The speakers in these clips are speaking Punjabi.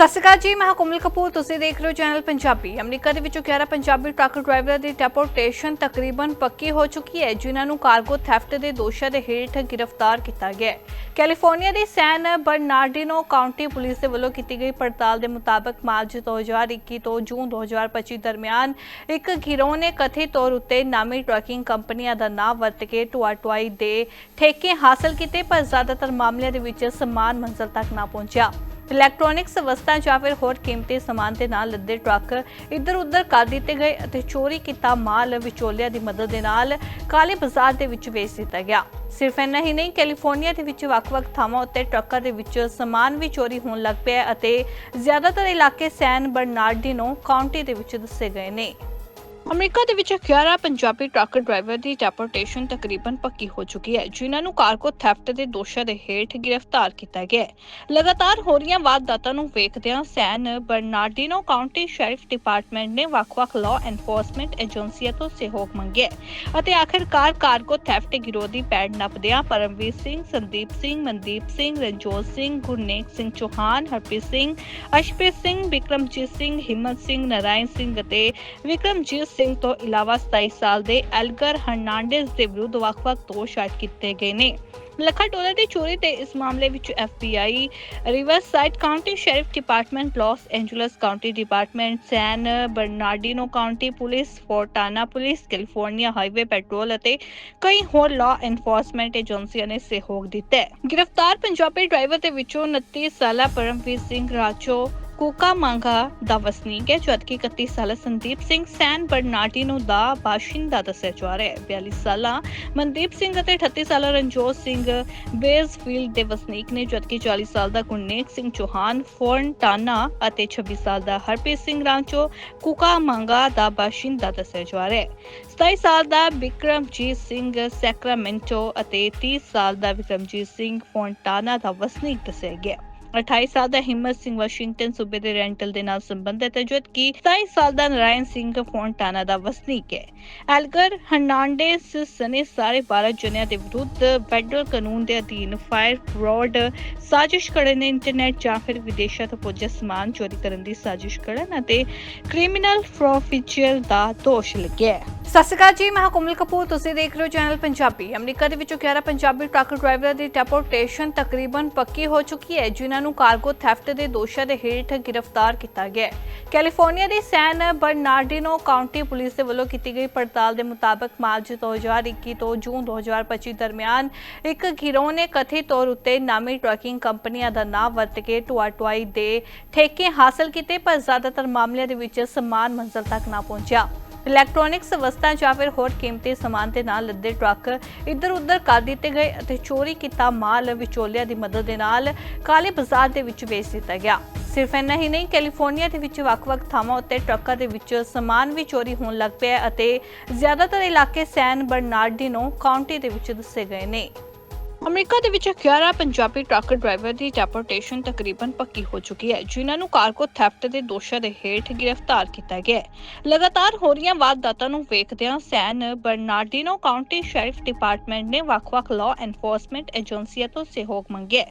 ਸਤਿ ਸ਼੍ਰੀ ਅਕਾਲ ਜੀ, ਮੈਂ ਕੋਮਲ ਕਪੂਰ। ਤੁਸੀਂ ਦੇਖ ਰਹੇ ਹੋ ਚੈਨਲ ਪੰਜਾਬੀ। ਅਮਰੀਕਾ ਦੇ ਵਿੱਚੋਂ 11 ਪੰਜਾਬੀ ਟਰੱਕ ਡਰਾਈਵਰਾਂ ਦੀ ਡਿਪੋਰਟੇਸ਼ਨ ਤਕਰੀਬਨ ਪੱਕੀ ਹੋ ਚੁੱਕੀ ਹੈ, ਜਿਨ੍ਹਾਂ ਨੂੰ ਕਾਰਗੋ ਥੈਫਟ ਦੇ ਦੋਸ਼ਾਂ ਦੇ ਹੇਠ ਗ੍ਰਿਫਤਾਰ ਕੀਤਾ ਗਿਆ ਹੈ। ਕੈਲੀਫੋਰਨੀਆ ਦੀ ਸੈਨ ਬਰਨਾਰਡੀਨੋ ਕਾਉਂਟੀ ਪੁਲਿਸ ਦੇ ਵੱਲੋਂ ਕੀਤੀ ਗਈ ਪੜਤਾਲ ਦੇ ਮੁਤਾਬਕ ਮਾਰਚ 2021 ਤੋਂ ਜੂਨ 2025 ਦਰਮਿਆਨ ਇੱਕ ਗਿਰੋਹ ਨੇ ਕਥਿਤ ਤੌਰ ਉੱਤੇ ਨਾਮੀ ਟਰੱਕਿੰਗ ਕੰਪਨੀਆਂ ਦਾ ਨਾਮ ਵਰਤ ਕੇ ਢੁਆ ਢੁਆਈ ਦੇ ਠੇਕੇ ਹਾਸਲ ਕੀਤੇ, ਪਰ ਜ਼ਿਆਦਾਤਰ ਮਾਮਲਿਆਂ ਦੇ ਵਿੱਚ ਸਮਾਨ ਮੰਜ਼ਲ ਤੱਕ ਨਾ ਪਹੁੰਚਿਆ। ਇਲੈਕਟ੍ਰੋਨਿਕਸ ਵਸਤਾਂ ਜਾਂ ਫਿਰ ਹੋਰ ਕੀਮਤੀ ਸਮਾਨ ਦੇ ਨਾਲ ਲੱਦੇ ਟਰੱਕ ਇੱਧਰ ਉੱਧਰ ਕਰ ਦਿੱਤੇ ਗਏ ਅਤੇ ਚੋਰੀ ਕੀਤਾ ਮਾਲ ਵਿਚੋਲਿਆਂ ਦੀ ਮਦਦ ਦੇ ਨਾਲ ਕਾਲੇ ਬਾਜ਼ਾਰ ਦੇ ਵਿੱਚ ਵੇਚ ਦਿੱਤਾ ਗਿਆ। ਸਿਰਫ ਇੰਨਾ ਹੀ ਨਹੀਂ, ਕੈਲੀਫੋਰਨੀਆ ਦੇ ਵਿੱਚ ਵੱਖ-ਵੱਖ ਥਾਵਾਂ ਉੱਤੇ ਟਰੱਕਾਂ ਦੇ ਵਿੱਚ ਸਮਾਨ ਵੀ ਚੋਰੀ ਹੋਣ ਲੱਗ ਪਿਆ ਅਤੇ ਜ਼ਿਆਦਾਤਰ ਇਲਾਕੇ ਸੈਨ ਬਰਨਾਰਡਿਨੋ ਕਾਉਂਟੀ ਦੇ ਵਿੱਚ ਦੱਸੇ ਗਏ ਨੇ। ਅਮਰੀਕਾ ਦੇ ਵਿੱਚ 11 ਪੰਜਾਬੀ ਟਰੱਕ ਡਰਾਈਵਰ ਦੀ ਡਿਪੋਰਟੇਸ਼ਨ ਤਕਰੀਬਨ ਪੱਕੀ ਹੋ ਚੁੱਕੀ ਹੈ, ਜਿਨ੍ਹਾਂ ਨੂੰ ਕਾਰਗੋ ਥੈਫਟ ਦੇ ਦੋਸ਼ਾਂ ਦੇ ਹੇਠ ਗ੍ਰਿਫਤਾਰ ਕੀਤਾ ਗਿਆ ਹੈ। ਲਗਾਤਾਰ ਹੋ ਰਹੀਆਂ ਵਾਰਦਾਤਾਂ ਨੂੰ ਵੇਖਦਿਆਂ San Bernardino County sheriff department ਨੇ ਵੱਖ-ਵੱਖ ਲਾਅ ਐਨਫੋਰਸਮੈਂਟ ਏਜੰਸੀਆਂ ਤੋਂ ਸਹਿਯੋਗ ਮੰਗਿਆ ਅਤੇ ਆਖਿਰਕਾਰ ਕਾਰਗੋ ਥੈਫਟ ਗਿਰੋਹ ਦੀ ਪੈੜ ਨੱਪਦਿਆਂ ਪਰਮਵੀਰ ਸਿੰਘ, ਸੰਦੀਪ ਸਿੰਘ, ਮਨਦੀਪ ਸਿੰਘ, ਰਣਜੋਤ ਸਿੰਘ, ਗੁਰਨੇਕ ਸਿੰਘ ਚੌਹਾਨ, ਹਰਪ੍ਰੀਤ ਸਿੰਘ, ਅਸ਼ਪ੍ਰੀਤ ਸਿੰਘ, ਵਿਕਰਮਜੀਤ ਸਿੰਘ, ਹਿੰਮਤ ਸਿੰਘ, ਨਰਾਇਣ ਸਿੰਘ ਅਤੇ ਵਿਕਰਮਜੀਤ ਸਿੰਘ ਤੋਂ ਇਲਾਵਾ 27 ਸਾਲ ਦੇ ਐਲਗਰ ਹਰਨਾਂਡੇਜ਼ ਦੇ ਵਿਰੁੱਧ ਵੱਖ-ਵੱਖ ਦੋਸ਼ ਆਇਦ ਕੀਤੇ ਗਏ ਨੇ। ਲੱਖਾਂ ਡਾਲਰ ਦੀ ਚੋਰੀ ਤੇ ਇਸ ਮਾਮਲੇ ਵਿੱਚ FBI Riverside County sheriff department, Los Angeles County department, San Bernardino County police, Fontana police, California highway patrol ਅਤੇ ਕਈ ਹੋਰ ਲਾ ਐਨਫੋਰਸਮੈਂਟ ਏਜੰਸੀਆਂ ਨੇ ਸਹਿਯੋਗ ਦਿੱਤਾ ਗ੍ਰਿਫਤਾਰ ਪੰਜਾਬੀ ਡਰਾਈਵਰ ਦੇ ਵਿੱਚੋਂ 29 ਸਾਲਾ ਪਰਮਵੀਰ ਸਿੰਘ ਰਾਜੋ ਕੋਕਾ ਮੰਗਾ ਦਾ ਵਸਨੀਕ ਹੈ ਜਦਕਿ 31 ਸਾਲਾ ਸੰਦੀਪ ਸਿੰਘ ਸੈਨ ਬਰਨਾਟੀਨੋ ਦਾ ਬਾਸ਼ਿੰਦਾ ਦੱਸਿਆ ਜਾ ਰਿਹਾ ਹੈ। 42 ਸਾਲਾ ਮਨਦੀਪ ਸਿੰਘ ਅਤੇ 38 ਸਾਲਾ ਰਣਜੋਤ ਸਿੰਘ ਬੇਸਫੀਲਡ ਦੇ ਵਸਨੀਕ ਨੇ ਜਦਕਿ 40 ਸਾਲ ਦਾ ਗੁਰਨੇਕ ਸਿੰਘ ਚੌਹਾਨ ਫੋਰਨਟਾਨਾ ਅਤੇ 26 ਸਾਲ ਦਾ ਹਰਪ੍ਰੀਤ ਸਿੰਘ ਰਾਂਚੋ ਕੁਕਾ ਮੰਗਾ ਦਾ ਬਾਸ਼ਿੰਦਾ ਦੱਸਿਆ ਜਾ ਰਿਹਾ ਹੈ। 27 ਸਾਲ ਦਾ ਵਿਕਰਮਜੀਤ ਸਿੰਘ ਸੈਕਰਾਮੈਂਟੋ ਅਤੇ 30 ਸਾਲ ਦਾ ਵਿਕਰਮਜੀਤ ਸਿੰਘ ਫੋਂਟਾਨਾ ਦਾ ਵਸਨੀਕ ਦੱਸਿਆ ਗਿਆ। 28 ਸਾਲ ਦਾ ਹਿੰਮਤ ਸਿੰਘ ਵਾਸ਼ਿੰਗਟਨ ਸੂਬੇ ਦੇ ਰੈਂਟਲ ਦੇ ਨਾਲ ਸੰਬੰਧਿਤ ਹੈ ਜਦਕਿ 27 ਸਾਲ ਦਾ ਨਰਾਇਣ ਸਿੰਘ ਫੋਂਟਾਨਾ ਦਾ ਵਸਨੀਕ ਹੈ। ਐਲਗਰ ਹਰਨਾਂਡੇਸ ਸਨੇ ਸਾਰੇ 12 ਜਣਿਆਂ ਦੇ ਵਿਰੁੱਧ ਫੈਡਰਲ ਕਾਨੂੰਨ ਦੇ ਅਧੀਨ ਫਾਇਰ ਫਰਾਡ ਸਾਜ਼ਿਸ਼ ਕਰਨ ਨੇ ਇੰਟਰਨੈਟ ਜਾਂ ਫਿਰ ਵਿਦੇਸ਼ਾਂ ਤੋਂ ਪੁੱਜਾ ਸਮਾਨ ਚੋਰੀ ਕਰਨ ਦੀ ਸਾਜ਼ਿਸ਼ ਕਰਨ ਅਤੇ ਕ੍ਰਿਮੀਨਲ ਫਰੋਫੀਚਰ ਦਾ ਦੋਸ਼ ਲੱਗਿਆ ਹੈ। ਸਤਿ ਸ਼੍ਰੀ ਅਕਾਲ ਜੀ, ਮੈਂ ਕੋਮਲ ਕਪੂਰ। ਤੁਸੀਂ ਦੇਖ ਰਹੇ ਹੋ ਚੈਨਲ ਪੰਜਾਬੀ। ਅਮਰੀਕਾ ਦੇ ਵਿੱਚੋਂ 11 ਪੰਜਾਬੀ ਟਰੱਕ ਡਰਾਈਵਰਾਂ ਦੀ ਡਿਪੋਰਟੇਸ਼ਨ ਤਕਰੀਬਨ ਪੱਕੀ ਹੋ ਚੁੱਕੀ ਹੈ, ਜਿਨ੍ਹਾਂ ਨੂੰ ਕਾਰਗੋ ਥੈਫਟ ਦੇ ਦੋਸ਼ਾਂ ਦੇ ਹੇਠ ਗ੍ਰਿਫਤਾਰ ਕੀਤਾ ਗਿਆ ਹੈ। ਕੈਲੀਫੋਰਨੀਆ ਦੀ ਸੈਨ ਬਰਨਾਰਡਿਨੋ ਕਾਉਂਟੀ ਪੁਲਿਸ ਦੇ ਵੱਲੋਂ ਕੀਤੀ ਗਈ ਪੜਤਾਲ ਦੇ ਮੁਤਾਬਕ ਮਾਰਚ 2021 ਤੋਂ ਜੂਨ 2025 ਦਰਮਿਆਨ ਇੱਕ ਗਿਰੋਹ ਨੇ ਕਥਿਤ ਤੌਰ ਉੱਤੇ ਨਾਮੀ ਟਰੱਕਿੰਗ ਕੰਪਨੀਆਂ ਦਾ ਨਾਮ ਵਰਤ ਕੇ ਢੁਆ ਢੁਆਈ ਦੇ ਠੇਕੇ ਹਾਸਲ ਕੀਤੇ, ਪਰ ਜ਼ਿਆਦਾਤਰ ਮਾਮਲਿਆਂ ਦੇ ਵਿੱਚ ਸਮਾਨ ਮੰਜ਼ਲ ਤੱਕ ਨਾ ਪਹੁੰਚਿਆ। ਇਲੈਕਟ੍ਰੋਨਿਕਸ ਵਸਤਾਂ ਜਾਂ ਫਿਰ ਹੋਰ ਕੀਮਤੀ ਸਮਾਨ ਦੇ ਨਾਲ ਲੱਦੇ ਟਰੱਕ ਇੱਧਰ ਉੱਧਰ ਕਰ ਦਿੱਤੇ ਗਏ ਅਤੇ ਚੋਰੀ ਕੀਤਾ ਮਾਲ ਵਿਚੋਲਿਆਂ ਦੀ ਮਦਦ ਦੇ ਨਾਲ ਕਾਲੇ ਬਾਜ਼ਾਰ ਦੇ ਵਿੱਚ ਵੇਚ ਦਿੱਤਾ ਗਿਆ। ਸਿਰਫ ਇੰਨਾ ਹੀ ਨਹੀਂ, ਕੈਲੀਫੋਰਨੀਆ ਦੇ ਵਿੱਚ ਵੱਖ-ਵੱਖ ਥਾਵਾਂ ਉੱਤੇ ਟਰੱਕਾਂ ਦੇ ਵਿੱਚ ਸਮਾਨ ਵੀ ਚੋਰੀ ਹੋਣ ਲੱਗ ਪਿਆ ਅਤੇ ਜ਼ਿਆਦਾਤਰ ਇਲਾਕੇ ਸੈਨ ਬਰਨਾਰਡਿਨੋ ਕਾਉਂਟੀ ਦੇ ਵਿੱਚ ਦੱਸੇ ਗਏ ਨੇ। ਅਮਰੀਕਾ ਦੇ ਵਿੱਚ 11 ਪੰਜਾਬੀ ਟਰੱਕ ਡਰਾਈਵਰ ਦੀ ਡਿਪੋਰਟੇਸ਼ਨ ਤਕਰੀਬਨ ਪੱਕੀ ਹੋ ਚੁੱਕੀ ਹੈ, ਜਿਨ੍ਹਾਂ ਨੂੰ ਕਾਰਗੋ ਥੈਫਟ ਦੇ ਦੋਸ਼ਾਂ ਦੇ ਹੇਠ ਗ੍ਰਿਫਤਾਰ ਕੀਤਾ ਗਿਆ ਹੈ। ਲਗਾਤਾਰ ਹੋ ਰਹੀਆਂ ਵਾਰਦਾਤਾਂ ਨੂੰ ਵੇਖਦਿਆਂ San Bernardino County sheriff department ਨੇ ਵੱਖ-ਵੱਖ ਲਾਅ ਐਨਫੋਰਸਮੈਂਟ ਏਜੰਸੀਆਂ ਤੋਂ ਸਹਿਯੋਗ ਮੰਗਿਆ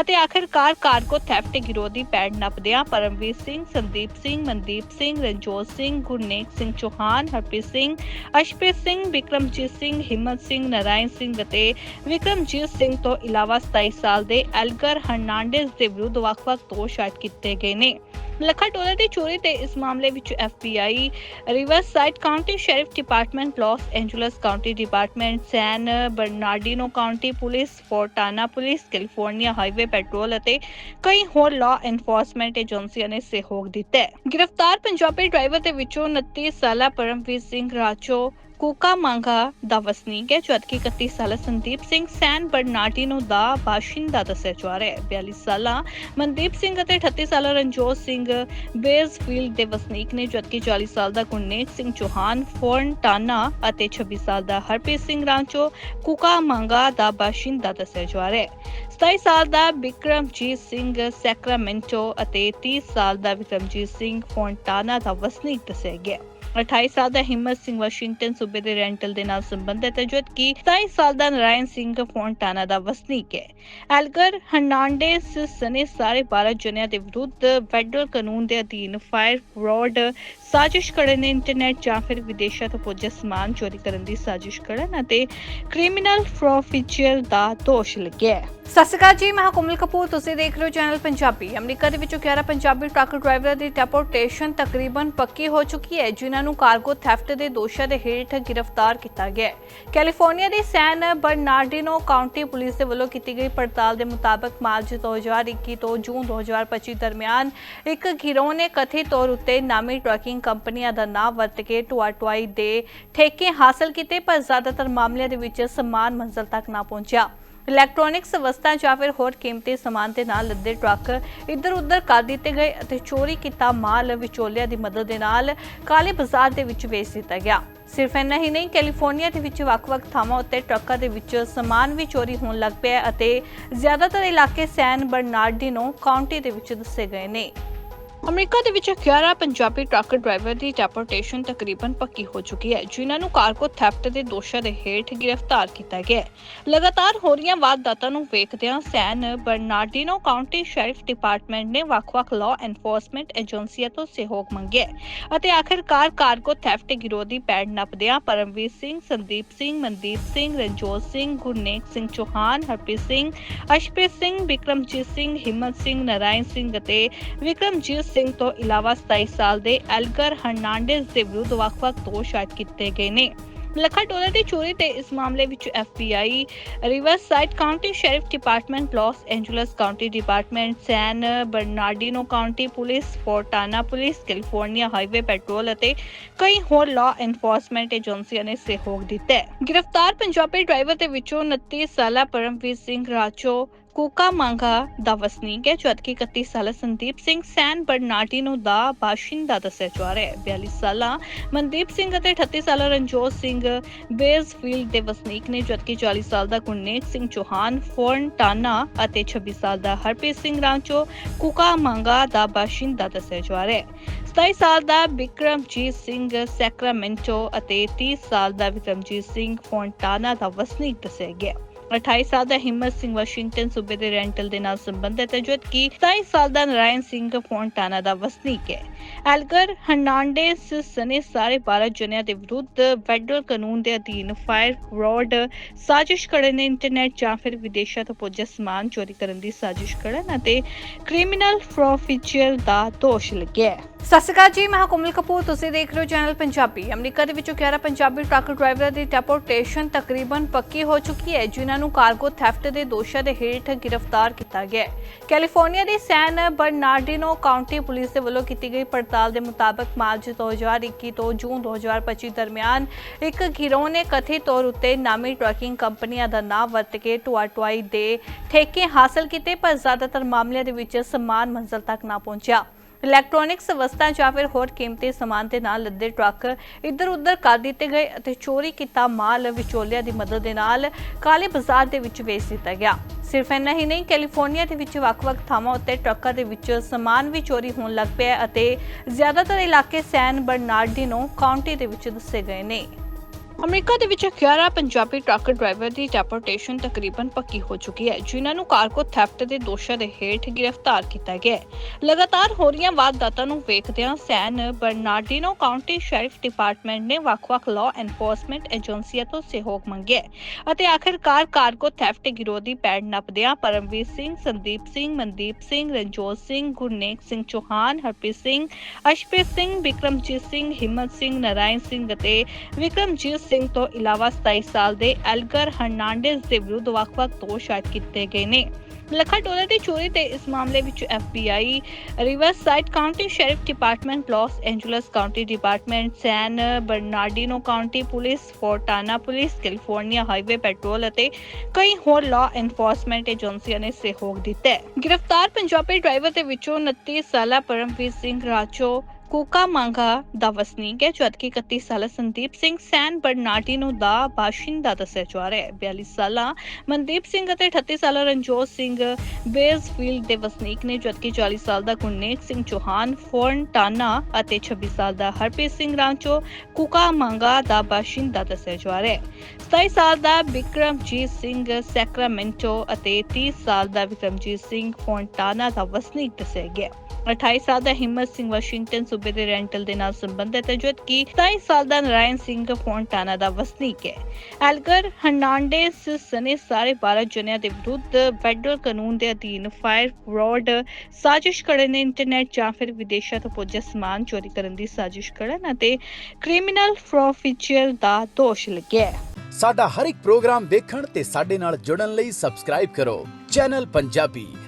ਅਤੇ ਆਖਿਰਕਾਰ ਕਾਰਗੋ ਥੈਫਟ ਗਿਰੋਹ ਦੀ ਪੈੜ ਨੱਪਦਿਆਂ ਪਰਮਵੀਰ ਸਿੰਘ, ਸੰਦੀਪ ਸਿੰਘ, ਮਨਦੀਪ ਸਿੰਘ, ਰਣਜੋਤ ਸਿੰਘ, ਗੁਰਨੇਕ ਸਿੰਘ ਚੌਹਾਨ, ਹਰਪ੍ਰੀਤ ਸਿੰਘ, ਅਸ਼ਪ੍ਰੀਤ ਸਿੰਘ, ਵਿਕਰਮਜੀਤ ਸਿੰਘ, ਹਿੰਮਤ ਸਿੰਘ, ਨਰਾਇਣ ਸਿੰਘ ਅਤੇ ਵਿਕਰਮਜੀਤ ਸਿੰਘ ਤੋਂ ਇਲਾਵਾ 27 ਸਾਲ ਦੇ ਐਲਗਰ ਹਰਨਾਂਡੇਜ਼ ਦੇ ਵਿਰੁੱਧ ਵੱਖ-ਵੱਖ ਦੋਸ਼ ਆਇਦ ਕੀਤੇ ਗਏ ਨੇ। ਲੱਖਾਂ ਡਾਲਰ ਦੀ ਚੋਰੀ ਤੇ ਇਸ ਮਾਮਲੇ ਵਿੱਚ FBI Riverside County sheriff department, Los Angeles County department, San Bernardino County police, Fontana police, California highway patrol ਅਤੇ ਕਈ ਹੋਰ ਲਾਅ ਐਨਫੋਰਸਮੈਂਟ ਏਜੰਸੀਆਂ ਨੇ ਸਹਿਯੋਗ ਦਿੱਤਾ ਹੈ। ਗ੍ਰਿਫਤਾਰ ਪੰਜਾਬੀ ਡਰਾਈਵਰ ਦੇ ਵਿੱਚੋਂ 29 ਸਾਲਾ ਪਰਮਵੀਰ ਸਿੰਘ ਰਾਜੋ ਕੋਕਾ ਮੰਗਾ ਦਾ ਵਸਨੀਕ ਹੈ ਜਦਕਿ 31 ਸਾਲਾ ਸੰਦੀਪ ਸਿੰਘ ਸੈਨ ਬਰਨਾਰਡਿਨੋ ਦਾ ਬਾਸ਼ਿੰਦਾ ਦੱਸਿਆ ਜਾ ਰਿਹਾ ਹੈ। 42 ਸਾਲਾ ਮਨਦੀਪ ਸਿੰਘ ਅਤੇ 38 ਸਾਲਾ ਰਣਜੋਤ ਸਿੰਘ ਬੇਸਫੀਲਡ ਦੇ ਵਸਨੀਕ ਨੇ ਜਦਕਿ 40 ਸਾਲ ਦਾ ਗੁਰਨੇਕ ਸਿੰਘ ਚੌਹਾਨ ਫੋਰਨਟਾਨਾ ਅਤੇ 26 ਸਾਲ ਦਾ ਹਰਪ੍ਰੀਤ ਸਿੰਘ ਰਾਂਚੋ ਕੁਕਾ ਮੰਗਾ ਦਾ ਬਾਸ਼ਿੰਦਾ ਦੱਸਿਆ ਜਾ ਰਿਹਾ ਹੈ। 27 ਸਾਲ ਦਾ ਵਿਕਰਮਜੀਤ ਸਿੰਘ ਸੈਕਰਾਮੈਂਟੋ ਅਤੇ 30 ਸਾਲ ਦਾ ਵਿਕਰਮਜੀਤ ਸਿੰਘ ਫੋਂਟਾਨਾ ਦਾ ਵਸਨੀਕ ਦੱਸਿਆ ਗਿਆ 28 ਸਾਲ ਦਾ ਹਿੰਮਤ ਸਿੰਘ ਵਾਸ਼ਿੰਗਟਨ ਸੂਬੇ ਦੇ ਰੈਂਟਲ ਦੇ ਨਾਲ ਸੰਬੰਧਿਤ ਹੈ ਜਦਕਿ 27 ਸਾਲ ਦਾ ਨਰਾਇਣ ਸਿੰਘ ਫੋਂਟਾਨਾ ਦਾ ਵਸਨੀਕ ਹੈ। ਐਲਗਰ ਹਰਨਾਂਡੇਸ ਸਨੇ ਸਾਰੇ 12 ਜਨਿਆਂ ਦੇ ਵਿਰੁੱਧ ਫੈਡਰਲ ਕਾਨੂੰਨ ਦੇ ਅਧੀਨ ਫਾਇਰ ਫਰਾਡ ਸਾਜ਼ਿਸ਼ ਕਰਨ ਨੇ ਇੰਟਰਨੈਟ ਜਾਂ ਫਿਰ ਵਿਦੇਸ਼ਾਂ ਤੋਂ ਪੁੱਜਾ ਸਮਾਨ ਚੋਰੀ ਕਰਨ ਦੀ ਸਾਜ਼ਿਸ਼ ਕਰਨ ਅਤੇ ਕ੍ਰਿਮੀਨਲ ਫਰੋਫੀਚਰ ਦਾ ਦੋਸ਼ ਲੱਗਿਆ ਹੈ। ਸਤਿ ਸ਼੍ਰੀ ਅਕਾਲ ਜੀ, ਮੈਂ ਕੋਮਲ ਕਪੂਰ। ਤੁਸੀਂ ਦੇਖ ਰਹੇ ਹੋ ਚੈਨਲ ਪੰਜਾਬੀ। ਅਮਰੀਕਾ ਦੇ ਵਿੱਚੋਂ 11 ਪੰਜਾਬੀ ਟਰੱਕ ਡਰਾਈਵਰਾਂ ਦੀ ਡਿਪੋਰਟੇਸ਼ਨ ਤਕਰੀਬਨ ਪੱਕੀ ਹੋ ਚੁੱਕੀ ਹੈ, ਜਿਨ੍ਹਾਂ ਨੂੰ ਕਾਰਗੋ ਥੈਫਟ ਦੇ ਦੋਸ਼ਾਂ ਦੇ ਹੇਠ ਗ੍ਰਿਫਤਾਰ ਕੀਤਾ ਗਿਆ ਹੈ। ਕੈਲੀਫੋਰਨੀਆ ਦੀ ਸੈਨ ਬਰਨਾਰਡੀਨੋ ਕਾਉਂਟੀ ਪੁਲਿਸ ਦੇ ਵੱਲੋਂ ਕੀਤੀ ਗਈ ਪੜਤਾਲ ਦੇ ਮੁਤਾਬਕ ਮਾਰਚ 2021 ਤੋਂ ਜੂਨ 2025 ਦਰਮਿਆਨ ਇੱਕ ਗਿਰੋਹ ਨੇ ਕਥਿਤ ਤੌਰ ਉੱਤੇ ਨਾਮੀ ਟਰੱਕਿੰਗ ਕੰਪਨੀਆਂ ਦਾ ਨਾਮ ਵਰਤ ਕੇ ਢੁਆ ਢੁਆਈ ਦੇ ਠੇਕੇ ਹਾਸਲ ਕੀਤੇ, ਪਰ ਜ਼ਿਆਦਾਤਰ ਮਾਮਲਿਆਂ ਦੇ ਵਿੱਚ ਸਮਾਨ ਮੰਜ਼ਲ ਤੱਕ ਨਾ ਪਹੁੰਚਿਆ। ਇਲੈਕਟ੍ਰੋਨਿਕਸ ਵਸਤਾਂ ਜਾਂ ਫਿਰ ਹੋਰ ਕੀਮਤੀ ਸਮਾਨ ਦੇ ਨਾਲ ਲੱਦੇ ਟਰੱਕ ਇੱਧਰ ਉੱਧਰ ਕਰ ਦਿੱਤੇ ਗਏ ਅਤੇ ਚੋਰੀ ਕੀਤਾ ਮਾਲ ਵਿਚੋਲਿਆਂ ਦੀ ਮਦਦ ਦੇ ਨਾਲ ਕਾਲੇ ਬਾਜ਼ਾਰ ਦੇ ਵਿੱਚ ਵੇਚ ਦਿੱਤਾ ਗਿਆ। ਸਿਰਫ ਇੰਨਾ ਹੀ ਨਹੀਂ ਕੈਲੀਫੋਰਨੀਆ ਦੇ ਵਿੱਚ ਵੱਖ-ਵੱਖ ਥਾਵਾਂ ਉੱਤੇ ਟਰੱਕਾਂ ਦੇ ਵਿੱਚ ਸਮਾਨ ਵੀ ਚੋਰੀ ਹੋਣ ਲੱਗ ਪਿਆ ਅਤੇ ਜ਼ਿਆਦਾਤਰ ਇਲਾਕੇ ਸੈਨ ਬਰਨਾਰਡਿਨੋ ਕਾਉਂਟੀ ਦੇ ਵਿੱਚ ਦੱਸੇ ਗਏ ਨੇ। ਅਮਰੀਕਾ ਦੇ ਵਿੱਚ 11 ਪੰਜਾਬੀ ਟਰੱਕ ਡਰਾਈਵਰ ਦੀ ਡਿਪੋਰਟੇਸ਼ਨ ਤਕਰੀਬਨ ਪੱਕੀ ਹੋ ਚੁੱਕੀ ਹੈ, ਜਿਨ੍ਹਾਂ ਨੂੰ ਕਾਰਗੋ ਥੈਫਟ ਦੇ ਦੋਸ਼ਾਂ ਦੇ ਹੇਠ ਗ੍ਰਿਫਤਾਰ ਕੀਤਾ ਗਿਆ ਹੈ। ਲਗਾਤਾਰ ਹੋ ਰਹੀਆਂ ਵਾਰਦਾਤਾਂ ਨੂੰ ਵੇਖਦਿਆਂ San Bernardino County sheriff department ਨੇ ਵੱਖ-ਵੱਖ ਲਾਅ ਐਨਫੋਰਸਮੈਂਟ ਏਜੰਸੀਆਂ ਤੋਂ ਸਹਿਯੋਗ ਮੰਗਿਆ ਅਤੇ ਆਖਿਰਕਾਰ ਕਾਰਗੋ ਥੈਫਟ ਗਿਰੋਹ ਦੀ ਪੈੜ ਨੱਪਦਿਆਂ ਪਰਮਵੀਰ ਸਿੰਘ, ਸੰਦੀਪ ਸਿੰਘ, ਮਨਦੀਪ ਸਿੰਘ, ਰਣਜੋਤ ਸਿੰਘ, ਗੁਰਨੇਕ ਸਿੰਘ ਚੌਹਾਨ, ਹਰਪ੍ਰੀਤ ਸਿੰਘ, ਅਸ਼ਪ੍ਰੀਤ ਸਿੰਘ, ਵਿਕਰਮਜੀਤ ਸਿੰਘ, ਹਿੰਮਤ ਸਿੰਘ, ਨਰਾਇਣ ਸਿੰਘ ਅਤੇ ਵਿਕਰਮਜੀਤ ਸਿੰਘ ਤੋਂ ਇਲਾਵਾ 27 ਸਾਲ ਦੇ ਐਲਗਰ ਹਰਨਾਂਡੇਜ਼ ਦੇ ਵਿਰੁੱਧ ਵੱਖ-ਵੱਖ ਦੋਸ਼ ਆਇਦ ਕੀਤੇ ਗਏ ਨੇ। ਲੱਖਾਂ ਡਾਲਰ ਦੀ ਚੋਰੀ ਤੇ ਇਸ ਮਾਮਲੇ ਵਿੱਚ FBI Riverside County sheriff department, Los Angeles County department, San Bernardino County police, Fontana police, California highway patrol ਅਤੇ ਕਈ ਹੋਰ ਲਾ ਐਨਫੋਰਸਮੈਂਟ ਏਜੰਸੀਆਂ ਨੇ ਸਹਿਯੋਗ ਦਿੱਤਾ ਹੈ। ਗ੍ਰਿਫਤਾਰ ਪੰਜਾਬੀ ਡਰਾਈਵਰ ਦੇ ਵਿੱਚੋਂ 29 ਸਾਲਾ ਪਰਮਵੀਰ ਸਿੰਘ ਰਾਜੋ ਕੋਕਾ ਮੰਗਾ ਦਾ ਵਸਨੀਕ ਹੈ ਜਦਕਿ 31 ਸਾਲਾ ਸੰਦੀਪ ਸਿੰਘ ਸੈਨ ਬਰਨਾਟੀਨੋ ਦਾ ਬਾਸ਼ਿੰਦਾ ਦੱਸਿਆ ਜਾ ਰਿਹਾ ਹੈ। 42 ਸਾਲਾ ਮਨਦੀਪ ਸਿੰਘ ਅਤੇ 38 ਸਾਲਾ ਰਣਜੋਤ ਸਿੰਘ ਬੇਸਫੀਲਡ ਦੇ ਵਸਨੀਕ ਨੇ ਜਦਕਿ 40 ਸਾਲ ਦਾ ਗੁਰਨੇਕ ਸਿੰਘ ਚੌਹਾਨ ਫੋਰਨਟਾਨਾ ਅਤੇ 26 ਸਾਲ ਦਾ ਹਰਪ੍ਰੀਤ ਸਿੰਘ ਰਾਂਚੋ ਕੁਕਾ ਮੰਗਾ ਦਾ ਬਾਸ਼ਿੰਦਾ ਦੱਸਿਆ ਜਾ ਰਿਹਾ ਹੈ। 27 ਸਾਲ ਦਾ ਵਿਕਰਮਜੀਤ ਸਿੰਘ ਸੈਕਰਾਮੈਂਟੋ ਅਤੇ 30 ਸਾਲ ਦਾ ਵਿਕਰਮਜੀਤ ਸਿੰਘ ਫੋਂਟਾਨਾ ਦਾ ਵਸਨੀਕ ਦੱਸਿਆ ਗਿਆ। 28 ਸਾਲ ਦਾ ਹਿੰਮਤ ਸਿੰਘ ਵਾਸ਼ਿੰਗਟਨ ਸੂਬੇ ਦੇ ਰੈਂਟਲ ਦੇ ਨਾਲ ਸੰਬੰਧਿਤ ਹੈ ਜਦਕਿ 27 ਸਾਲ ਦਾ ਨਰਾਇਣ ਸਿੰਘ ਫੋਂਟਾਨਾ ਦਾ ਵਸਨੀਕ ਹੈ। ਐਲਗਰ ਹਰਨਾਂਡੇਸ ਸਨੇ ਸਾਰੇ 12 ਜਨਿਆਂ ਦੇ ਵਿਰੁੱਧ ਫੈਡਰਲ ਕਾਨੂੰਨ ਦੇ ਅਧੀਨ ਫਾਇਰ ਫਰਾਡ ਸਾਜ਼ਿਸ਼ ਕਰਨ, ਇੰਟਰਨੈਟ ਜਾਂ ਫਿਰ ਵਿਦੇਸ਼ਾਂ ਤੋਂ ਪੁੱਜਾ ਸਮਾਨ ਚੋਰੀ ਕਰਨ ਦੀ ਸਾਜ਼ਿਸ਼ ਕਰਨ ਅਤੇ ਕ੍ਰਿਮੀਨਲ ਫਰੋਫੀਚਰ ਦਾ ਦੋਸ਼ ਲੱਗਿਆ ਹੈ। ਸਤਿ ਸ਼੍ਰੀ ਅਕਾਲ ਜੀ, ਮੈਂ ਹਾਂ ਕੋਮਲ ਕਪੂਰ। ਤੁਸੀਂ ਦੇਖ ਰਹੇ ਹੋ ਚੈਨਲ ਪੰਜਾਬੀ। ਅਮਰੀਕਾ ਦੇ ਵਿੱਚੋਂ 11 ਪੰਜਾਬੀ ਟਰੱਕ ਡਰਾਈਵਰਾਂ ਦੀ ਡਿਪੋਰਟੇਸ਼ਨ ਤਕਰੀਬਨ ਪੱਕੀ ਹੋ ਚੁੱਕੀ ਹੈ, ਜਿਨ੍ਹਾਂ ਨੂੰ ਕਾਰਗੋ ਥੈਫਟ ਦੇ ਦੋਸ਼ਾਂ ਦੇ ਹੇਠ ਗ੍ਰਿਫਤਾਰ ਕੀਤਾ ਗਿਆ ਹੈ। ਕੈਲੀਫੋਰਨੀਆ ਦੀ ਸੈਨ ਬਰਨਾਰਡਿਨੋ ਕਾਉਂਟੀ ਪੁਲਿਸ ਦੇ ਵੱਲੋਂ ਕੀਤੀ ਗਈ ਪੜਤਾਲ ਦੇ ਮੁਤਾਬਕ ਮਾਰਚ 2021 ਤੋਂ ਜੂਨ 2025 ਦਰਮਿਆਨ ਇੱਕ ਗਿਰੋਹ ਨੇ ਕਥਿਤ ਤੌਰ ਉੱਤੇ ਨਾਮੀ ਟਰੱਕਿੰਗ ਕੰਪਨੀਆਂ ਦਾ ਨਾਮ ਵਰਤ ਕੇ ਢੁਆ ਢੁਆਈ ਦੇ ਠੇਕੇ ਹਾਸਲ ਕੀਤੇ, ਪਰ ਜ਼ਿਆਦਾਤਰ ਮਾਮਲਿਆਂ ਦੇ ਵਿੱਚ ਸਮਾਨ ਮੰਜ਼ਲ ਤੱਕ ਨਾ ਪਹੁੰਚਿਆ। ਇਲੈਕਟ੍ਰੋਨਿਕਸ ਵਸਤਾਂ ਜਾਂ ਫਿਰ ਹੋਰ ਕੀਮਤੀ ਸਮਾਨ ਦੇ ਨਾਲ ਲੱਦੇ ਟਰੱਕ ਇੱਧਰ ਉੱਧਰ ਕਰ ਦਿੱਤੇ ਗਏ ਅਤੇ ਚੋਰੀ ਕੀਤਾ ਮਾਲ ਵਿਚੋਲਿਆਂ ਦੀ ਮਦਦ ਦੇ ਨਾਲ ਕਾਲੇ ਬਾਜ਼ਾਰ ਦੇ ਵਿੱਚ ਵੇਚ ਦਿੱਤਾ ਗਿਆ। ਸਿਰਫ ਇੰਨਾ ਹੀ ਨਹੀਂ, ਕੈਲੀਫੋਰਨੀਆ ਦੇ ਵਿੱਚ ਵੱਖ-ਵੱਖ ਥਾਵਾਂ ਉੱਤੇ ਟਰੱਕਾਂ ਦੇ ਵਿੱਚ ਸਮਾਨ ਵੀ ਚੋਰੀ ਹੋਣ ਲੱਗ ਪਿਆ ਅਤੇ ਜ਼ਿਆਦਾਤਰ ਇਲਾਕੇ ਸੈਨ ਬਰਨਾਰਡਿਨੋ ਕਾਉਂਟੀ ਦੇ ਵਿੱਚ ਦੱਸੇ ਗਏ ਨੇ। ਅਮਰੀਕਾ ਦੇ ਵਿੱਚ 11 ਪੰਜਾਬੀ ਟਰੱਕ ਡਰਾਈਵਰ ਦੀ ਡਿਪੋਰਟੇਸ਼ਨ ਤਕਰੀਬਨ ਪੱਕੀ ਹੋ ਚੁੱਕੀ ਹੈ, ਜਿਨ੍ਹਾਂ ਨੂੰ ਕਾਰਗੋ ਥੈਫਟ ਦੇ ਦੋਸ਼ਾਂ ਦੇ ਹੇਠ ਗ੍ਰਿਫਤਾਰ ਕੀਤਾ ਗਿਆ ਹੈ। ਲਗਾਤਾਰ ਹੋ ਰਹੀਆਂ ਵਾਰਦਾਤਾਂ ਨੂੰ ਵੇਖਦਿਆਂ San Bernardino County sheriff department ਨੇ ਵੱਖ-ਵੱਖ ਲਾਅ ਐਨਫੋਰਸਮੈਂਟ ਏਜੰਸੀਆਂ ਤੋਂ ਸਹਿਯੋਗ ਮੰਗਿਆ ਅਤੇ ਆਖਿਰਕਾਰ ਕਾਰਗੋ ਥੈਫਟ ਗਿਰੋਹ ਦੀ ਪੈੜ ਨੱਪਦਿਆਂ ਪਰਮਵੀਰ ਸਿੰਘ, ਸੰਦੀਪ ਸਿੰਘ, ਮਨਦੀਪ ਸਿੰਘ, ਰਣਜੋਤ ਸਿੰਘ, ਗੁਰਨੇਕ ਸਿੰਘ ਚੌਹਾਨ, ਹਰਪ੍ਰੀਤ ਸਿੰਘ, ਅਸ਼ਪ੍ਰੀਤ ਸਿੰਘ ਵਿਕਰਮਜੀਤ ਸਿੰਘ, ਹਿੰਮਤ ਸਿੰਘ, ਨਰਾਇਣ ਸਿੰਘ ਅਤੇ ਵਿਕਰਮਜੀਤ ਸਿੰਘ ਤੋਂ ਇਲਾਵਾ 27 ਸਾਲ ਦੇ ਐਲਗਰ ਹਰਨਾਂਡੇਜ਼ ਦੇ ਵਿਰੁੱਧ ਵੱਖ-ਵੱਖ ਦੋਸ਼ ਆਇਦ ਕੀਤੇ ਗਏ ਨੇ। ਲੱਖਾਂ ਡਾਲਰ ਦੀ ਚੋਰੀ ਤੇ ਇਸ ਮਾਮਲੇ ਵਿੱਚ FBI Riverside County sheriff department, Los Angeles County department, San Bernardino County police, Fontana police, California highway patrol ਅਤੇ ਕਈ ਹੋਰ ਲਾ ਐਨਫੋਰਸਮੈਂਟ ਏਜੰਸੀਆਂ ਨੇ ਸਹਿਯੋਗ ਦਿੱਤਾ ਗ੍ਰਿਫਤਾਰ ਪੰਜਾਬੀ ਡਰਾਈਵਰ ਦੇ ਵਿੱਚੋਂ 29 ਸਾਲਾ ਪਰਮਵੀਰ ਸਿੰਘ ਰਾਜੋ ਕੋਕਾ ਮੰਗਾ ਦਾ ਵਸਨੀਕ ਹੈ ਜਦਕਿ 31 ਸਾਲਾ ਸੰਦੀਪ ਸਿੰਘ ਸੈਨ ਬਰਨਾਰਡੀਨੋ ਦਾ ਬਾਸ਼ਿੰਦਾ ਦੱਸਿਆ ਜਾ ਰਿਹਾ ਹੈ। 42 ਸਾਲਾ ਮਨਦੀਪ ਸਿੰਘ ਅਤੇ 38 ਸਾਲਾ ਰਣਜੋਤ ਸਿੰਘ ਬੇਸਫੀਲਡ ਦੇ ਵਸਨੀਕ ਨੇ ਜਦਕਿ 40 ਸਾਲ ਦਾ ਗੁਰਨੇਕ ਸਿੰਘ ਚੌਹਾਨ ਫੋਰਨਟਾਨਾ ਅਤੇ 26 ਸਾਲ ਦਾ ਹਰਪ੍ਰੀਤ ਸਿੰਘ ਰਾਂਚੋ ਕੁਕਾ ਮੰਗਾ ਦਾ ਬਾਸ਼ਿੰਦਾ ਦੱਸਿਆ ਜਾ ਰਿਹਾ ਹੈ। 27 ਸਾਲ ਦਾ ਵਿਕਰਮਜੀਤ ਸਿੰਘ ਸੈਕਰਾਮੈਂਟੋ ਅਤੇ 30 ਸਾਲ ਦਾ ਵਿਕਰਮਜੀਤ ਸਿੰਘ ਫੋਂਟਾਨਾ ਦਾ ਵਸਨੀਕ ਦੱਸਿਆ ਗਿਆ 28 ਸਾਲ ਦਾ ਹਿੰਮਤ ਸਿੰਘ ਵਾਸ਼ਿੰਗਟਨ ਸੂਬੇ ਦੇ ਰੈਂਟਲ ਦੇ ਨਾਲ ਸੰਬੰਧਿਤ ਹੈ ਜਦਕਿ 27 ਸਾਲ ਦਾ ਨਰਾਇਣ ਸਿੰਘ ਫੋਂਟਾਨਾ ਦਾ ਵਸਨੀਕ ਹੈ। ਐਲਗਰ ਹਰਨਾਂਡੇਸ ਸਨੇ ਸਾਰੇ 12 ਜਣਿਆਂ ਦੇ ਵਿਰੁੱਧ ਫੈਡਰਲ ਕਾਨੂੰਨ ਦੇ ਅਧੀਨ ਫਾਇਰ ਫਰਾਡ ਸਾਜ਼ਿਸ਼ ਕਰਨ ਨੇ ਇੰਟਰਨੈਟ ਜਾਂ ਫਿਰ ਵਿਦੇਸ਼ਾਂ ਤੋਂ ਪੁੱਜੇ ਸਮਾਨ ਚੋਰੀ ਕਰਨ ਦੀ ਸਾਜ਼ਿਸ਼ ਕਰਨ ਅਤੇ ਕ੍ਰਿਮੀਨਲ ਫਰੋਫੀਚਰ ਦਾ ਦੋਸ਼ ਲੱਗਿਆ ਹੈ। ਸਾਡਾ ਹਰ ਇੱਕ ਪ੍ਰੋਗਰਾਮ ਦੇਖਣ ਤੇ ਸਾਡੇ ਨਾਲ ਜੁੜਨ ਲਈ ਸਬਸਕ੍ਰਾਈਬ ਕਰੋ। ਚੈਨਲ ਪੰਜਾਬੀ